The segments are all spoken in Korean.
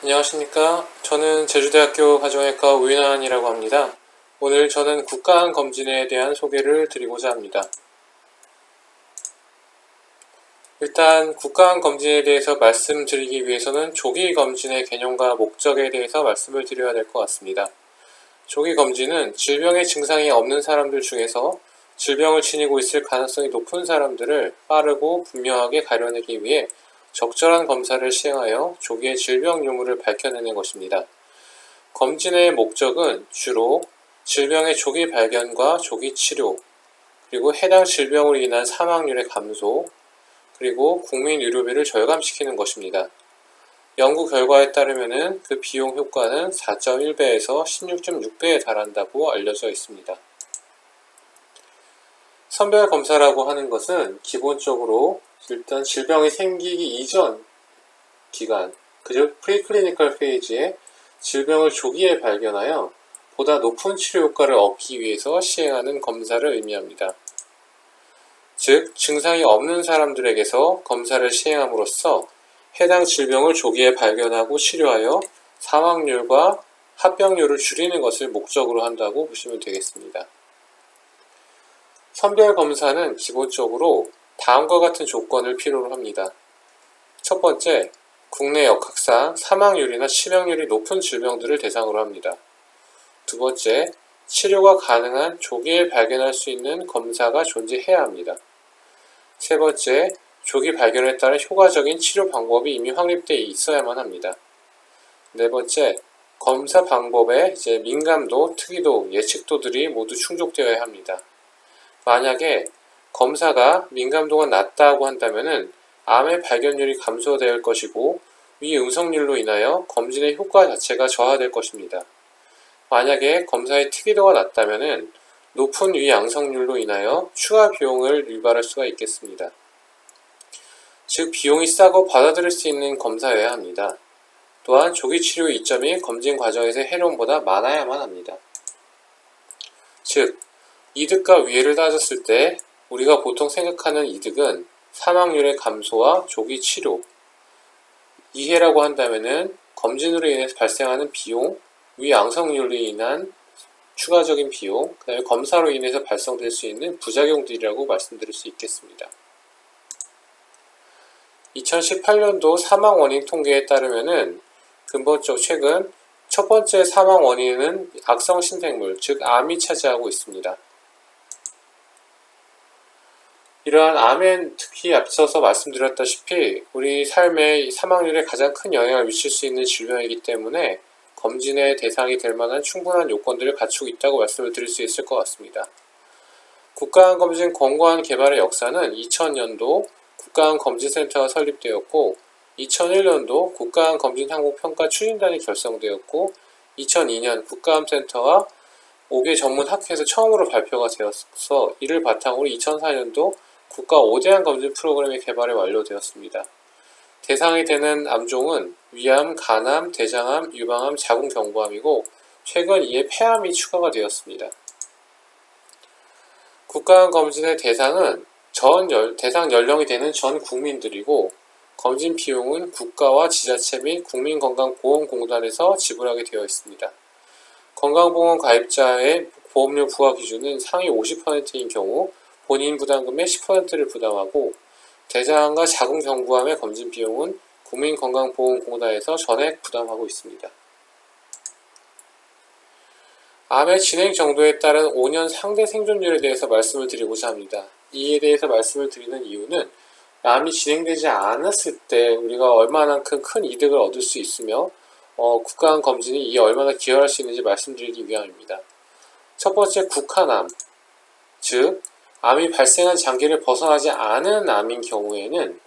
안녕하십니까. 저는 제주대학교 가정의과 우인환이라고 합니다. 오늘 저는 국가항 검진에 대한 소개를 드리고자 합니다. 일단 국가항 검진에 대해서 말씀드리기 위해서는 조기 검진의 개념과 목적에 대해서 말씀을 드려야 될 것 같습니다. 조기 검진은 질병의 증상이 없는 사람들 중에서 질병을 지니고 있을 가능성이 높은 사람들을 빠르고 분명하게 가려내기 위해 적절한 검사를 시행하여 조기에 질병 유무를 밝혀내는 것입니다. 검진의 목적은 주로 질병의 조기 발견과 조기 치료, 그리고 해당 질병으로 인한 사망률의 감소, 그리고 국민 의료비를 절감시키는 것입니다. 연구 결과에 따르면 그 비용 효과는 4.1배에서 16.6배에 달한다고 알려져 있습니다. 선별 검사라고 하는 것은 기본적으로 일단 질병이 생기기 이전 기간, 그저 프리클리니컬 페이지에 질병을 조기에 발견하여 보다 높은 치료 효과를 얻기 위해서 시행하는 검사를 의미합니다. 즉, 증상이 없는 사람들에게서 검사를 시행함으로써 해당 질병을 조기에 발견하고 치료하여 사망률과 합병률을 줄이는 것을 목적으로 한다고 보시면 되겠습니다. 선별 검사는 기본적으로 다음과 같은 조건을 필요로 합니다. 첫 번째, 국내 역학상 사망률이나 치명률이 높은 질병들을 대상으로 합니다. 두 번째, 치료가 가능한 조기에 발견할 수 있는 검사가 존재해야 합니다. 세 번째, 조기 발견에 따른 효과적인 치료 방법이 이미 확립되어 있어야만 합니다. 네 번째, 검사 방법의 이제 민감도, 특이도, 예측도들이 모두 충족되어야 합니다. 만약에 검사가 민감도가 낮다고 한다면은 암의 발견율이 감소될 것이고 위 음성률로 인하여 검진의 효과 자체가 저하될 것입니다. 만약에 검사의 특이도가 낮다면은 높은 위 양성률로 인하여 추가 비용을 유발할 수가 있겠습니다. 즉 비용이 싸고 받아들일 수 있는 검사여야 합니다. 또한 조기 치료 이점이 검진 과정에서의 해로움보다 많아야만 합니다. 즉 이득과 위해를 따졌을 때 우리가 보통 생각하는 이득은 사망률의 감소와 조기 치료. 이해라고 한다면은 검진으로 인해서 발생하는 비용, 위양성률로 인한 추가적인 비용, 그 다음에 검사로 인해서 발생될 수 있는 부작용들이라고 말씀드릴 수 있겠습니다. 2018년도 사망 원인 통계에 따르면은 근본적 최근 첫 번째 사망 원인은 악성 신생물, 즉 암이 차지하고 있습니다. 이러한 암엔 특히 앞서서 말씀드렸다시피 우리 삶의 사망률에 가장 큰 영향을 미칠 수 있는 질병이기 때문에 검진의 대상이 될 만한 충분한 요건들을 갖추고 있다고 말씀을 드릴 수 있을 것 같습니다. 국가암검진 권고안 개발의 역사는 2000년도 국가암검진센터가 설립되었고 2001년도 국가암검진항목평가 추진단이 결성되었고 2002년 국가암센터와 5개 전문 학회에서 처음으로 발표가 되어서 이를 바탕으로 2004년도 국가 5대암 검진 프로그램의 개발이 완료되었습니다. 대상이 되는 암종은 위암, 간암, 대장암, 유방암, 자궁경부암이고 최근 이에 폐암이 추가가 되었습니다. 국가암 검진의 대상은 전 열, 대상 연령이 되는 전 국민들이고 검진 비용은 국가와 지자체 및 국민건강보험공단에서 지불하게 되어 있습니다. 건강보험 가입자의 보험료 부과 기준은 상위 50%인 경우 본인 부담금의 10%를 부담하고 대장암과 자궁경부암의 검진 비용은 국민건강보험공단에서 전액 부담하고 있습니다. 암의 진행 정도에 따른 5년 상대 생존율에 대해서 말씀을 드리고자 합니다. 이에 대해서 말씀을 드리는 이유는 암이 진행되지 않았을 때 우리가 얼마나 큰, 큰 이득을 얻을 수 있으며 어, 국가암 검진이 이에 얼마나 기여할 수 있는지 말씀드리기 위함입니다. 첫 번째 국한암, 즉 암이 발생한 장기를 벗어나지 않은 암인 경우에는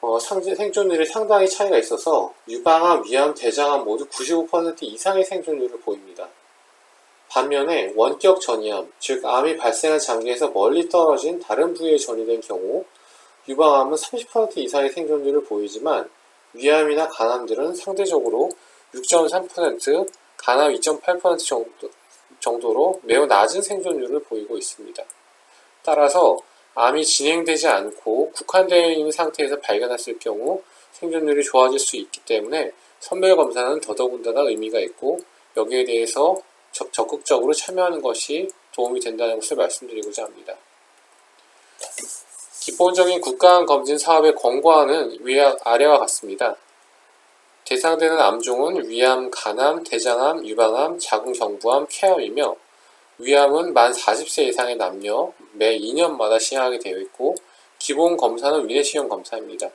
어, 생존율이 상당히 차이가 있어서 유방암, 위암, 대장암 모두 95% 이상의 생존율을 보입니다. 반면에 원격 전이암, 즉 암이 발생한 장기에서 멀리 떨어진 다른 부위에 전이된 경우 유방암은 30% 이상의 생존율을 보이지만 위암이나 간암들은 상대적으로 6.3%, 간암 2.8% 정도, 정도로 매우 낮은 생존율을 보이고 있습니다. 따라서 암이 진행되지 않고 국한되어 있는 상태에서 발견했을 경우 생존율이 좋아질 수 있기 때문에 선별 검사는 더더군다나 의미가 있고 여기에 대해서 적, 적극적으로 참여하는 것이 도움이 된다는 것을 말씀드리고자 합니다. 기본적인 국가암 검진 사업의 권고안은 위와 아래와 같습니다. 대상되는 암종은 위암, 간암, 대장암, 유방암, 자궁경부암, 폐암이며 위암은 만 40세 이상의 남녀 매 2년마다 시행하게 되어 있고 기본 검사는 위내시경 검사입니다.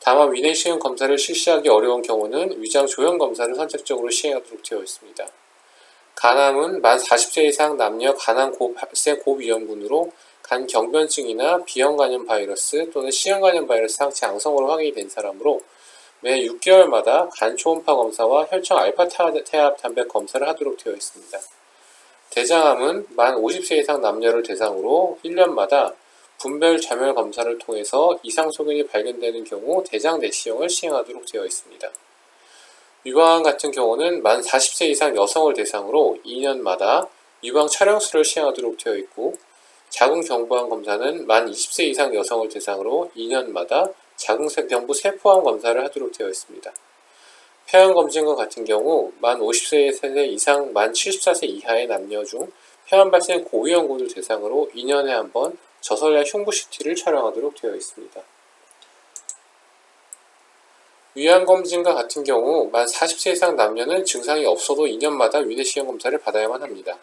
다만 위내시경 검사를 실시하기 어려운 경우는 위장 조형 검사를 선택적으로 시행하도록 되어 있습니다. 간암은 만 40세 이상 남녀 간암 고 발생 고위험군으로 간 경변증이나 비형 간염 바이러스 또는 시형 간염 바이러스 상체 양성으로 확인이 된 사람으로 매 6개월마다 간 초음파 검사와 혈청 알파 태압 단백 검사를 하도록 되어 있습니다. 대장암은 만 50세 이상 남녀를 대상으로 1년마다 분별 자멸 검사를 통해서 이상 소견이 발견되는 경우 대장 내시경을 시행하도록 되어 있습니다. 유방암 같은 경우는 만 40세 이상 여성을 대상으로 2년마다 유방 촬영술을 시행하도록 되어 있고 자궁 경부암 검사는 만 20세 이상 여성을 대상으로 2년마다 자궁 경부 세포암 검사를 하도록 되어 있습니다. 폐암 검진과 같은 경우 만 50세 이상 만 74세 이하의 남녀 중 폐암 발생 고위험군을 대상으로 2년에 한 번 저설량 흉부 CT를 촬영하도록 되어 있습니다. 위암 검진과 같은 경우 만 40세 이상 남녀는 증상이 없어도 2년마다 위내시경 검사를 받아야만 합니다.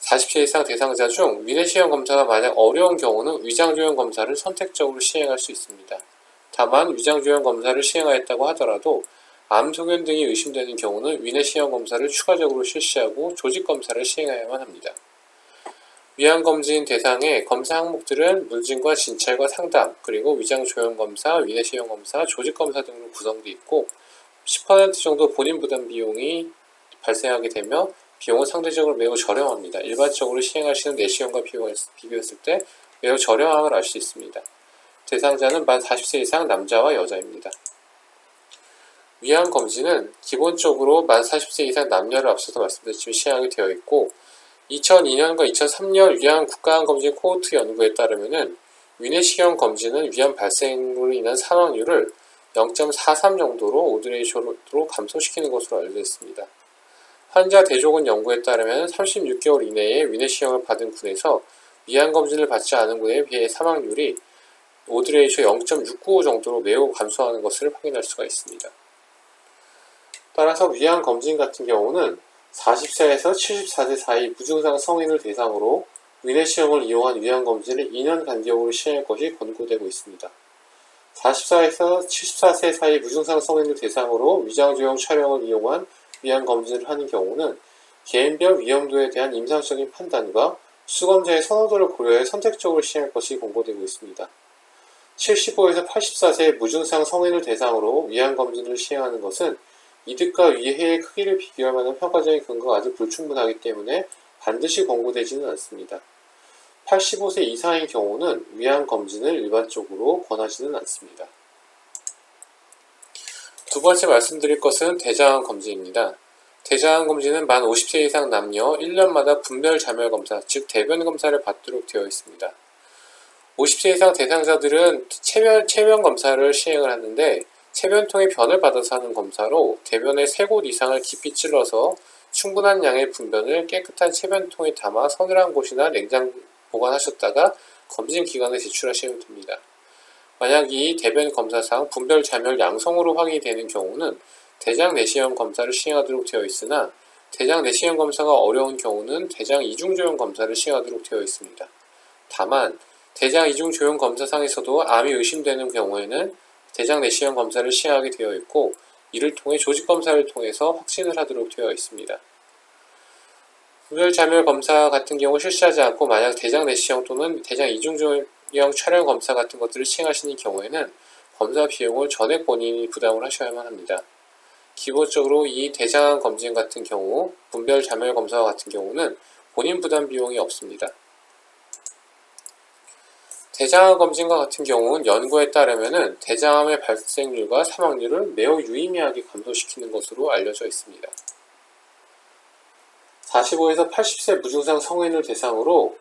40세 이상 대상자 중 위내시경 검사가 만약 어려운 경우는 위장조형 검사를 선택적으로 시행할 수 있습니다. 다만 위장조형 검사를 시행하였다고 하더라도 암 소견 등이 의심되는 경우는 위내시경 검사를 추가적으로 실시하고 조직 검사를 시행해야만 합니다. 위암 검진 대상의 검사 항목들은 문진과 진찰과 상담, 그리고 위장 조형 검사, 위내시경 검사, 조직 검사 등으로 구성되어 있고 10% 정도 본인 부담 비용이 발생하게 되며 비용은 상대적으로 매우 저렴합니다. 일반적으로 시행하시는 내시경과 비교했을 때 매우 저렴함을 알 수 있습니다. 대상자는 만 40세 이상 남자와 여자입니다. 위암 검진은 기본적으로 만 40세 이상 남녀를 앞서서 말씀드렸지만 시행하게 되어 있고 2002년과 2003년 위암 국가암 검진 코호트 연구에 따르면은 위내시경 검진은 위암 발생으로 인한 사망률을 0.43 정도로 오드레이쇼로 감소시키는 것으로 알려져 있습니다. 환자 대조군 연구에 따르면 36개월 이내에 위내시경을 받은 군에서 위암 검진을 받지 않은 군에 비해 사망률이 오드레이쇼 0.695 정도로 매우 감소하는 것을 확인할 수가 있습니다. 따라서 위암 검진 같은 경우는 40세에서 74세 사이 무증상 성인을 대상으로 위내 시험을 이용한 위암 검진을 2년 간격으로 시행할 것이 권고되고 있습니다. 44에서 74세 사이 무증상 성인을 대상으로 위장조형 촬영을 이용한 위암 검진을 하는 경우는 개인별 위험도에 대한 임상적인 판단과 수검자의 선호도를 고려해 선택적으로 시행할 것이 권고되고 있습니다. 75에서 84세 무증상 성인을 대상으로 위암 검진을 시행하는 것은 이득과 위해의 크기를 비교할 만한 평가적인 근거가 아직 불충분하기 때문에 반드시 권고되지는 않습니다. 85세 이상의 경우는 위암 검진을 일반적으로 권하지는 않습니다. 두 번째 말씀드릴 것은 대장암 검진입니다. 대장암 검진은 만 50세 이상 남녀 1년마다 분별 자멸 검사, 즉 대변 검사를 받도록 되어 있습니다. 50세 이상 대상자들은 체면, 체면 검사를 시행을 하는데 체변통에 변을 받아서 하는 검사로 대변의 세곳 이상을 깊이 찔러서 충분한 양의 분변을 깨끗한 체변통에 담아 서늘한 곳이나 냉장 보관하셨다가 검진 기관에 제출하시면 됩니다. 만약 이 대변 검사상 분별 자멸 양성으로 확인이 되는 경우는 대장 내시경 검사를 시행하도록 되어 있으나 대장 내시경 검사가 어려운 경우는 대장 이중 조형 검사를 시행하도록 되어 있습니다. 다만 대장 이중 조형 검사상에서도 암이 의심되는 경우에는 대장 내시경 검사를 시행하게 되어 있고 이를 통해 조직 검사를 통해서 확진을 하도록 되어 있습니다. 분별 자멸 검사 같은 경우 실시하지 않고 만약 대장 내시경 또는 대장 이중조형 촬영 검사 같은 것들을 시행하시는 경우에는 검사 비용을 전액 본인이 부담을 하셔야만 합니다. 기본적으로 이 대장암 검진 같은 경우 분별 자멸 검사 같은 경우는 본인 부담 비용이 없습니다. 대장암 검진과 같은 경우는 연구에 따르면 대장암의 발생률과 사망률을 매우 유의미하게 감소시키는 것으로 알려져 있습니다. 45에서 80세 무증상 성인을 대상으로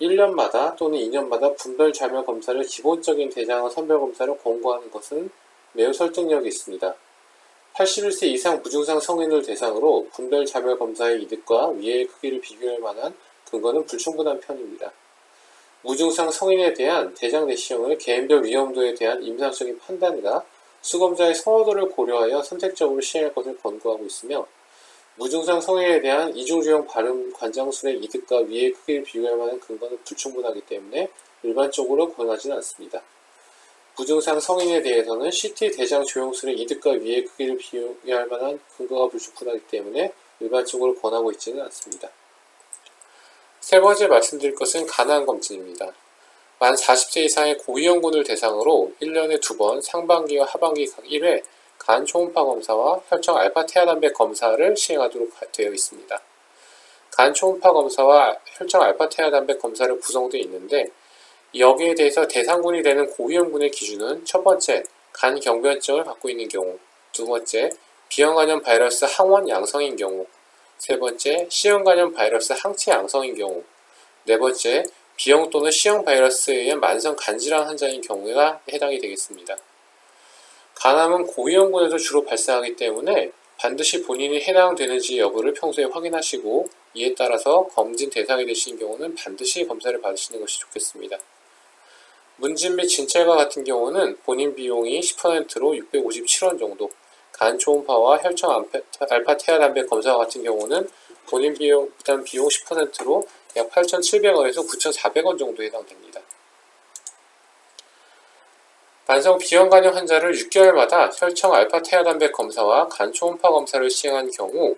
1년마다 또는 2년마다 분별 자멸 검사를 기본적인 대장암 선별 검사로 권고하는 것은 매우 설득력이 있습니다. 81세 이상 무증상 성인을 대상으로 분별 자멸 검사의 이득과 위해의 크기를 비교할 만한 근거는 불충분한 편입니다. 무증상 성인에 대한 대장 내시경을 개인별 위험도에 대한 임상적인 판단과 수검자의 선호도를 고려하여 선택적으로 시행할 것을 권고하고 있으며 무증상 성인에 대한 이중주형 발음 관장술의 이득과 위해의 크기를 비교할 만한 근거는 불충분하기 때문에 일반적으로 권하지는 않습니다. 무증상 성인에 대해서는 CT 대장 조형술의 이득과 위해의 크기를 비교할 만한 근거가 불충분하기 때문에 일반적으로 권하고 있지는 않습니다. 세 번째 말씀드릴 것은 가난 검진입니다. 만 40세 이상의 고위험군을 대상으로 1년에 두 번 상반기와 하반기 각 1회 간 초음파 검사와 혈청 알파 태아단백 검사를 시행하도록 되어 있습니다. 간 초음파 검사와 혈청 알파 태아단백 검사를 구성되어 있는데 여기에 대해서 대상군이 되는 고위험군의 기준은 첫 번째 간 경변증을 갖고 있는 경우, 두 번째 비형 간염 바이러스 항원 양성인 경우, 세 번째 C형 간염 바이러스 항체 양성인 경우, 네 번째 B형 또는 C형 바이러스에 의한 만성 간질환 환자인 경우가 해당이 되겠습니다. 간암은 고위험군에서 주로 발생하기 때문에 반드시 본인이 해당되는지 여부를 평소에 확인하시고 이에 따라서 검진 대상이 되시는 경우는 반드시 검사를 받으시는 것이 좋겠습니다. 문진 및 진찰과 같은 경우는 본인 비용이 10%로 657원 정도, 간 초음파와 혈청 알파- 태아단백 검사와 같은 경우는 본인 비용, 일단 비용 10%로 약 8,700원에서 9,400원 정도 해당됩니다. 만성 비형 간염 환자를 6개월마다 혈청 알파 태아단백 검사와 간 초음파 검사를 시행한 경우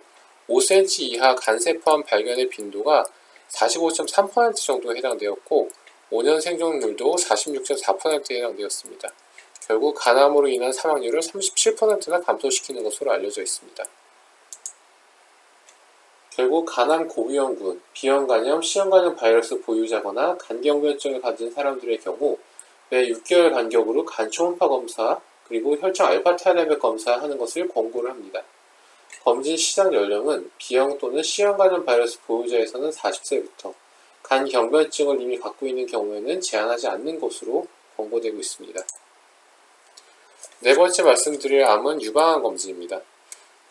5cm 이하 간세포암 발견의 빈도가 45.3% 정도 해당되었고 5년 생존율도 46.4%에 해당되었습니다. 결국 간암으로 인한 사망률을 37%나 감소시키는 것으로 알려져 있습니다. 결국 간암 고위험군, 비형간염, C형간염 바이러스 보유자거나 간경변증을 가진 사람들의 경우 매 6개월 간격으로 간 초음파 검사 그리고 혈청 알파 태아단백 검사하는 것을 권고를 합니다. 검진 시작 연령은 B형 또는 C형 간염 바이러스 보유자에서는 40세부터 간 경변증을 이미 갖고 있는 경우에는 제한하지 않는 것으로 권고되고 있습니다. 네 번째 말씀드릴 암은 유방암 검진입니다.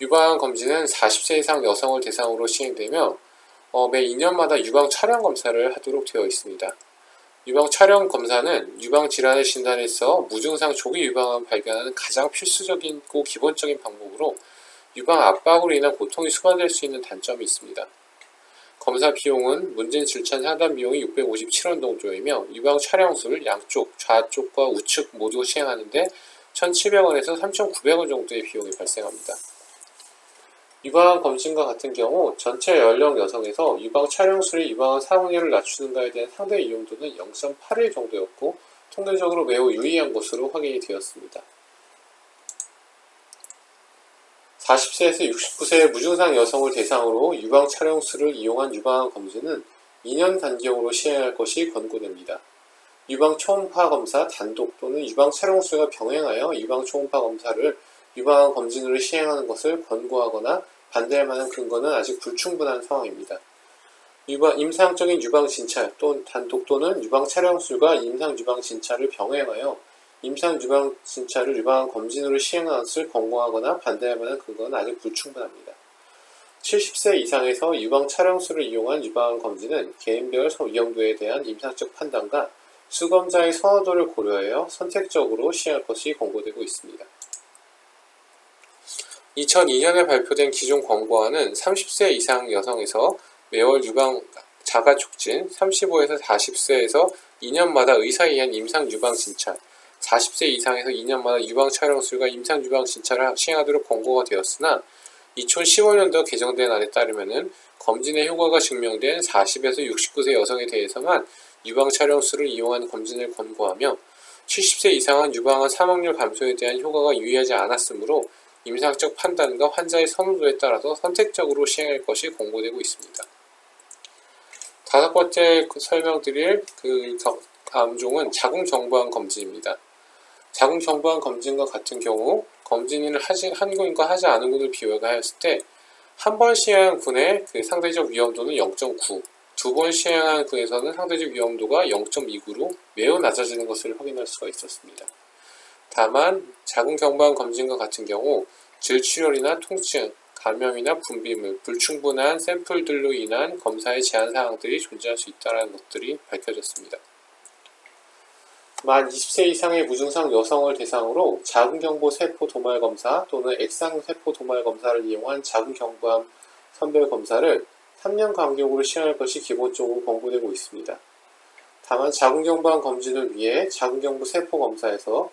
유방암 검진은 40세 이상 여성을 대상으로 시행되며 어, 매 2년마다 유방 촬영 검사를 하도록 되어 있습니다. 유방 촬영 검사는 유방 질환을 진단해서 무증상 조기 유방암 발견하는 가장 필수적이고 기본적인 방법으로 유방 압박으로 인한 고통이 수반될 수 있는 단점이 있습니다. 검사 비용은 문진 질찬 상담 비용이 657원 정도이며 유방 촬영술 양쪽, 좌쪽과 우측 모두 시행하는데 1,700원에서 3,900원 정도의 비용이 발생합니다. 유방암 검진과 같은 경우 전체 연령 여성에서 유방 촬영술이 유방암 사망률을 낮추는가에 대한 상대 이용도는 0.81 정도였고 통계적으로 매우 유의한 것으로 확인이 되었습니다. 40세에서 69세의 무증상 여성을 대상으로 유방 촬영술을 이용한 유방암 검진은 2년 간격으로 시행할 것이 권고됩니다. 유방 초음파 검사 단독 또는 유방 촬영술과 병행하여 유방 초음파 검사를 유방암 검진으로 시행하는 것을 권고하거나 반대할 만한 근거는 아직 불충분한 상황입니다. 유방, 임상적인 유방 진찰 또는 단독 또는 유방 촬영술과 임상 유방 진찰을 병행하여 임상 유방 진찰을 유방암 검진으로 시행하는 것을 권고하거나 반대할 만한 근거는 아직 불충분합니다. 70세 이상에서 유방 촬영술을 이용한 유방암 검진은 개인별 위험도에 대한 임상적 판단과 수검자의 선호도를 고려하여 선택적으로 시행할 것이 권고되고 있습니다. 2002년에 발표된 기존 권고안은 30세 이상 여성에서 매월 유방 자가 촉진, 35에서 40세에서 2년마다 의사에 의한 임상 유방 진찰, 40세 이상에서 2년마다 유방 촬영술과 임상 유방 진찰을 시행하도록 권고가 되었으나 2015년도 개정된 안에 따르면은 검진의 효과가 증명된 40에서 69세 여성에 대해서만 유방 촬영술을 이용한 검진을 권고하며 70세 이상은 유방암 사망률 감소에 대한 효과가 유의하지 않았으므로 임상적 판단과 환자의 선호도에 따라서 선택적으로 시행할 것이 권고되고 있습니다. 다섯 번째 그 설명드릴 그 암종은 자궁정부암 검진입니다. 자궁정부암 검진과 같은 경우 검진을 하지, 한 군과 하지 않은 군을 비교하였을 때 한 번 시행한 군의 그 상대적 위험도는 0.9, 두 번 시행한 군에서는 상대적 위험도가 0.29로 매우 낮아지는 것을 확인할 수가 있었습니다. 다만 자궁경부암 검진과 같은 경우 질출혈이나 통증, 감염이나 분비물, 불충분한 샘플들로 인한 검사의 제한 사항들이 존재할 수 있다는 것들이 밝혀졌습니다. 만 20세 이상의 무증상 여성을 대상으로 자궁경부 세포 도말 검사 또는 액상 세포 도말 검사를 이용한 자궁경부암 선별 검사를 3년 간격으로 시행할 것이 기본적으로 권고되고 있습니다. 다만 자궁경부암 검진을 위해 자궁경부 세포 검사에서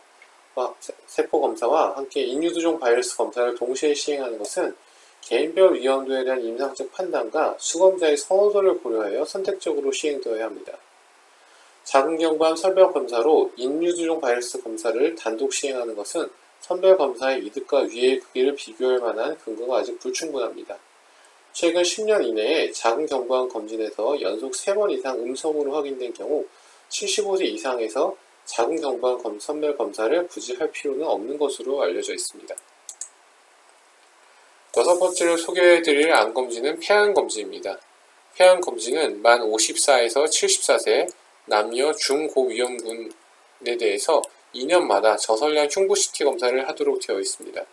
세포 검사와 함께 인유두종 바이러스 검사를 동시에 시행하는 것은 개인별 위험도에 대한 임상적 판단과 수검자의 선호도를 고려하여 선택적으로 시행되어야 합니다. 자궁경부암 선별 검사로 인유두종 바이러스 검사를 단독 시행하는 것은 선별 검사의 이득과 위해의 크기를 비교할 만한 근거가 아직 불충분합니다. 최근 10년 이내에 자궁경부암 검진에서 연속 3번 이상 음성으로 확인된 경우 75세 이상에서 자궁경부암 검- 선별 검사를 굳이 할 필요는 없는 것으로 알려져 있습니다. 여섯 번째로 소개해드릴 암 검진은 폐암 검진입니다. 폐암 검진은 만 54에서 74세 남녀 중고위험군에 대해서 2년마다 저설량 흉부 CT 검사를 하도록 되어 있습니다.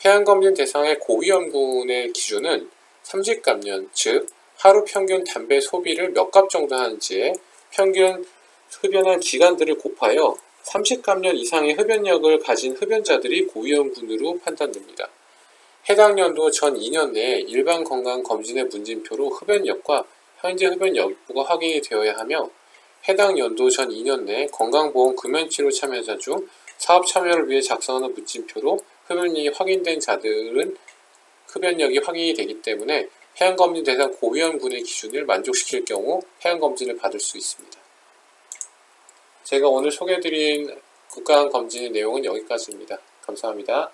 폐암 검진 대상의 고위험군의 기준은 30감년, 즉 하루 평균 담배 소비를 몇 갑 정도 하는지에 평균 흡연한 기간들을 곱하여 30감년 이상의 흡연력을 가진 흡연자들이 고위험군으로 판단됩니다. 해당 연도 전 2년 내에 일반 건강 검진의 문진표로 흡연력과 현재 흡연 여부가 확인이 되어야 하며 해당 연도 전 2년 내에 건강보험 금연치료 참여자 중 사업 참여를 위해 작성하는 문진표로 흡연력이 확인된 자들은 흡연력이 확인이 되기 때문에 해양검진 대상 고위험군의 기준을 만족시킬 경우 해양검진을 받을 수 있습니다. 제가 오늘 소개해드린 국가암검진의 내용은 여기까지입니다. 감사합니다.